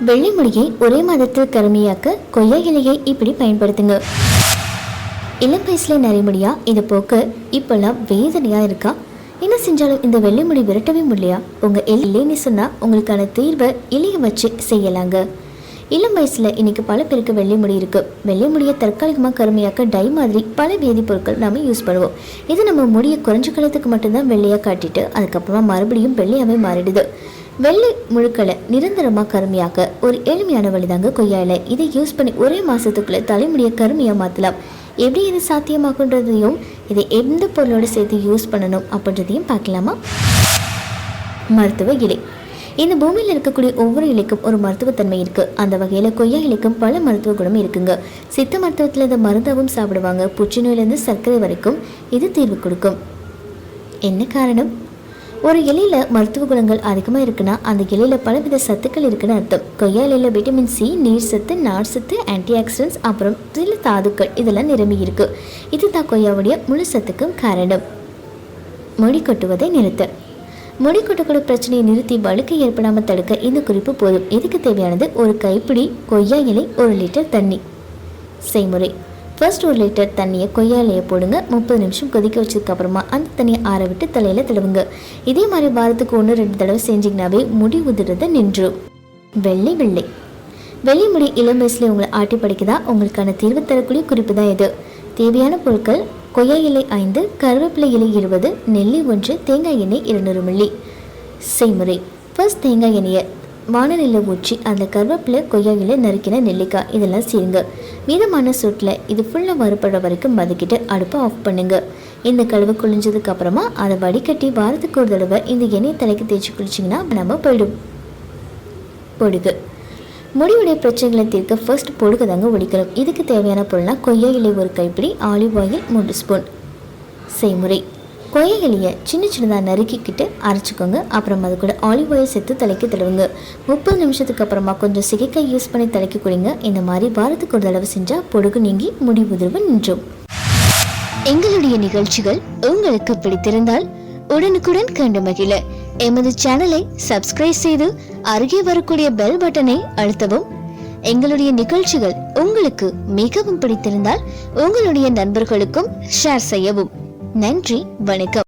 வெள்ளை முடியை ஒரே மாதத்தில் கருமையாக்க கொய்யா இலையை இப்படி பயன்படுத்துங்க. இளம் வயசுல நரைமுடியா இது போக்க இப்பெல்லாம் வேதனையா இருக்கா? என்ன செஞ்சாலும் இந்த வெள்ளை முடி விரட்டவே முடியா உங்க இல்லைன்னு சொன்னா உங்களுக்கான தீர்வை இலையை வச்சு செய்யலாங்க. இளம் வயசுல இன்னைக்கு பல பேருக்கு வெள்ளை முடி இருக்கு. வெள்ளை முடியை தற்காலிகமாக கருமையாக்க டை மாதிரி பல வேதிப்பொருட்கள் நாம யூஸ் பண்ணுவோம். இது நம்ம முடியை குறைஞ்ச காலத்துக்கு மட்டும்தான் வெள்ளையா காட்டிட்டு அதுக்கப்புறமா மறுபடியும் வெள்ளையாவே மாறிடுது. வெள்ளை முழுக்களை நிரந்தரமாக கருமையாக்க ஒரு எளிமையான வழிதாங்க கொய்யா இலை. இதை யூஸ் பண்ணி ஒரே மாதத்துக்குள்ளே தலைமுடியை கருமையாக மாற்றலாம் எப்படி இது சாத்தியமாகன்றதையும் இதை எந்த பொருளோட சேர்த்து யூஸ் பண்ணணும் அப்படின்றதையும் பார்க்கலாமா? மருத்துவ இலை. இந்த பூமியில் இருக்கக்கூடிய ஒவ்வொரு இலைக்கும் ஒரு மருத்துவத்தன்மை இருக்குது அந்த வகையில் கொய்யா இலைக்கும் பல மருத்துவ குணம் இருக்குங்க. சித்த மருத்துவத்தில் இந்த மருந்தாகவும் சாப்பிடுவாங்க. புற்றுநோயிலேருந்து சர்க்கரை வரைக்கும் இது தீர்வு கொடுக்கும். என்ன காரணம்? ஒரு இலையில மருத்துவ குணங்கள் அதிகமாக இருக்குன்னா அந்த இலையில பலவித சத்துக்கள் இருக்குன்னு அர்த்தம். கொய்யா இலையில விட்டமின் சி நீர் சத்து நார் சத்து ஆன்டி ஆக்சிடென்ட்ஸ் அப்புறம் சில தாதுக்கள் இதெல்லாம் நிரம்பி இருக்கு. இதுதான் கொய்யாவுடைய முழு சத்துக்கும் காரணம். மொழி கொட்டுவதை நிறுத்த. மொழி கொட்டக்கூடிய பிரச்சனையை நிறுத்தி வழுக்கை ஏற்படாமல் தடுக்க இந்த குறிப்பு போதும். இதுக்கு தேவையானது? ஒரு கைப்பிடி கொய்யா இலை ஒரு லிட்டர் தண்ணி. செய்முறை. ஃபர்ஸ்ட் ஒரு லிட்டர் தண்ணியை கொய்யா இலையை போடுங்க. முப்பது நிமிஷம் கொதிக்க வச்சதுக்கப்புறமா அந்த தண்ணியை ஆற விட்டு தலையில் தடவுங்க. இதே மாதிரி வாரத்துக்கு ஒன்று ரெண்டு தடவை செஞ்சிங்கனாவே முடி உதிரத நின்றும் வெள்ளை வெள்ளை. வெள்ளை முடி இளம் வயசில் உங்களை ஆட்டி படிக்குதா? உங்களுக்கான தீர்வு தரக்கூடிய குறிப்பு தான் இது. தேவையான பொருட்கள் கொய்யா இலை ஐந்து கருவேப்பிலை இலை இருபது நெல்லி ஒன்று தேங்காய் எண்ணெய் இருநூறு மில்லி. செய்முறை. ஃபர்ஸ்ட் தேங்காய் எண்ணெயை வானலியில் ஊற்றி அந்த கருவேப்பிலை கொய்யா நறுக்கின நெல்லிக்காய் இதெல்லாம் செய்யுங்க. மீதமான சூட்டில் இது ஃபுல்லாக வறுபடுற வரைக்கும் வதக்கிட்டு அடுப்பை ஆஃப் பண்ணுங்க. இந்த கழுவு குளிஞ்சதுக்கு அப்புறமா அதை வடிகட்டி வாரத்துக்கு ஒரு தடவை இந்த எண்ணெய் தலைக்கு தேய்ச்சி குளிச்சிங்கன்னா நம்ம போயிடும். பொடுகு. முடிவுடைய பிரச்சனைகளை தீர்க்க ஃபர்ஸ்ட் பொடுகு தாங்க ஒடிக்கணும் இதுக்கு தேவையான பொருள்னா கொய்யா இலை ஒரு கைப்பிடி ஆலிவ் ஆயில் மூன்று ஸ்பூன் செய்முறை. கொய்யா சின்ன சின்னதாக நறுக்கிக்கிட்டு அரைச்சிக்கோங்க. அப்புறம் அது கூட ஆலிவ் ஆயில் சேர்த்து தலைக்கு தடவுங்க. முப்பது நிமிஷத்துக்கு அப்புறமா கொஞ்சம் சிகைக்காய் யூஸ் பண்ணி தலைக்கு குடிங்க இந்த மாதிரி வாரத்துக்கு ஒரு தடவை செஞ்சால் பொடுகு நீங்கி முடி உதிர்வு நின்றும். எங்களுடைய நிகழ்ச்சிகள் உங்களுக்கு பிடித்திருந்தால் உடனுக்குடன் கண்டு மகிழ. எமது சேனலை சப்ஸ்கிரைப் செய்து அருகே வரக்கூடிய பெல் பட்டனை அழுத்தவும். எங்களுடைய நிகழ்ச்சிகள் உங்களுக்கு மிகவும் பிடித்திருந்தால் உங்களுடைய நண்பர்களுக்கும் ஷேர் செய்யவும். நன்றி வணக்கம்.